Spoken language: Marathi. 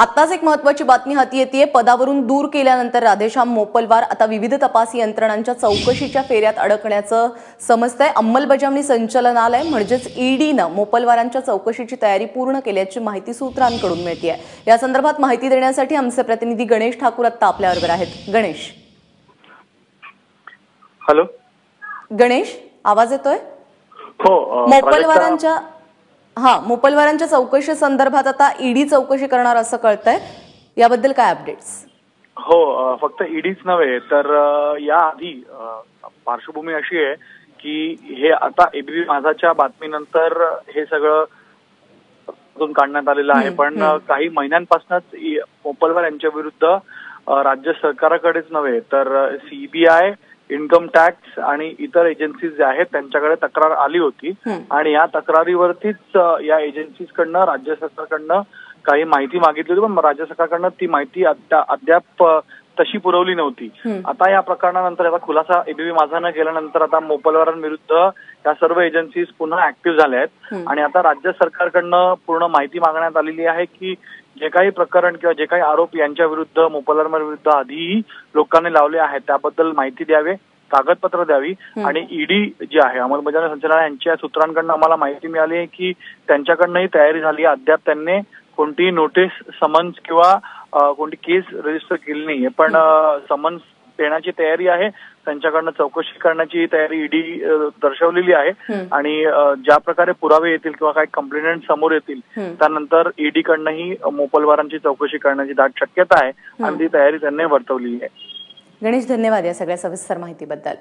आत्ताच एक महत्वाची बातमी हाती येते पदावरून दूर केल्यानंतर राधेश्याम मोपलवार आता विविध तपास यंत्रणांच्या चौकशीच्या फेऱ्यात अडकण्याचं समजतंय. अंमलबजावणी संचालनालय म्हणजेच ईडीनं मोपलवारांच्या चौकशीची तयारी पूर्ण केल्याची माहिती सूत्रांकडून मिळते या संदर्भात माहिती देण्यासाठी आमचे प्रतिनिधी गणेश ठाकूर आत्ता आपल्याबरोबर आहेत. गणेश. हॅलो. गणेश आवाज येतोय? हो मोपलवारांच्या हा मोपलवारांच्या चौकशी संदर्भात आता ईडी चौकशी करणार असं कळतंय. याबद्दल काय अपडेट्स हो फक्त ईडीच नव्हे तर अ, याआधी अ, पार्श्वभूमी अशी आहे की हे आता एबीपी माझाच्या बातमीनंतर हे सगळं काढण्यात आलेलं आहे. पण काही महिन्यांपासूनच मोपलवार यांच्या विरुद्ध राज्य सरकाराकडेच नव्हे तर सीबीआय इन्कम टॅक्स आणि इतर एजन्सीज ज्या आहेत त्यांच्याकडे तक्रार आली होती. आणि या तक्रारीवरतीच या एजन्सीजकडनं राज्य सरकारकडनं काही माहिती मागितली होती पण राज्य सरकारकडनं ती माहिती अद्या- अद्याप तशी पुरवली नव्हती. आता या प्रकरणानंतर याचा खुलासा एबीपी माझानं केल्यानंतर आता मोपलवारांविरुद्ध या सर्व एजन्सीज पुन्हा ऍक्टिव्ह झाल्या आहेत. आणि आता राज्य सरकारकडनं पूर्ण माहिती मागण्यात आलेली आहे की जे काही प्रकरण किंवा जे काही आरोप यांच्या विरुद्ध मोपलवारांविरुद्ध आधीही लोकांनी लावले आहेत त्याबद्दल माहिती द्यावे कागदपत्र द्यावी. आणि ईडी जी आहे अंमलबजावणी संचालनालय यांच्या सूत्रांकडनं आम्हाला माहिती मिळाली आहे की त्यांच्याकडनंही तयारी झाली अद्याप त्यांनी कोणतीही नोटीस समन्स किंवा कोणती केस रजिस्टर केली नाहीये पण समन्स देण्याची तयारी आहे. त्यांच्याकडनं चौकशी करण्याची तयारी ईडी दर्शवलेली आहे. आणि ज्या प्रकारे पुरावे येतील किंवा काही कंप्लेंट समोर येतील. त्यानंतर ईडी कडनंही मोपलवारांची चौकशी करण्याची दाट शक्यता आहे. आणि ती तयारी त्यांनी वर्तवलेली आहे. गणेश धन्यवाद या सगळ्या सविस्तर माहितीबद्दल.